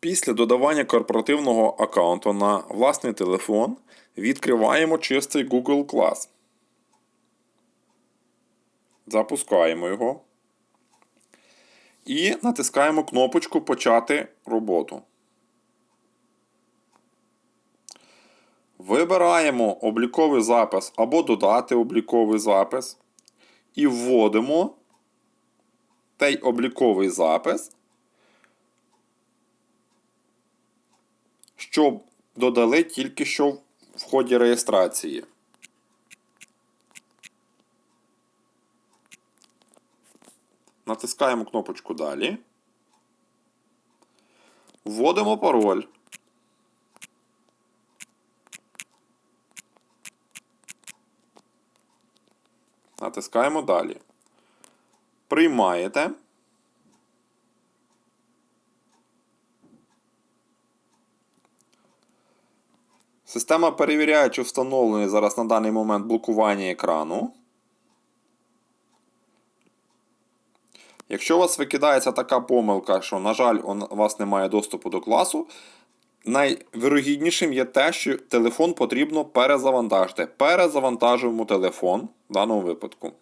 Після додавання корпоративного аккаунту на власний телефон відкриваємо чистий Google Class. Запускаємо його. І натискаємо кнопочку Почати роботу. Вибираємо обліковий запис або додати обліковий запис. І вводимо той обліковий запис, що додали тільки що в ході реєстрації. Натискаємо кнопочку Далі. Вводимо пароль. Натискаємо Далі. Приймаєте. Система перевіряє, чи встановлений зараз на даний момент блокування екрану. Якщо у вас викидається така помилка, що, на жаль, у вас немає доступу до класу, найвірогіднішим є те, що телефон потрібно перезавантажити. Перезавантажуємо телефон в даному випадку.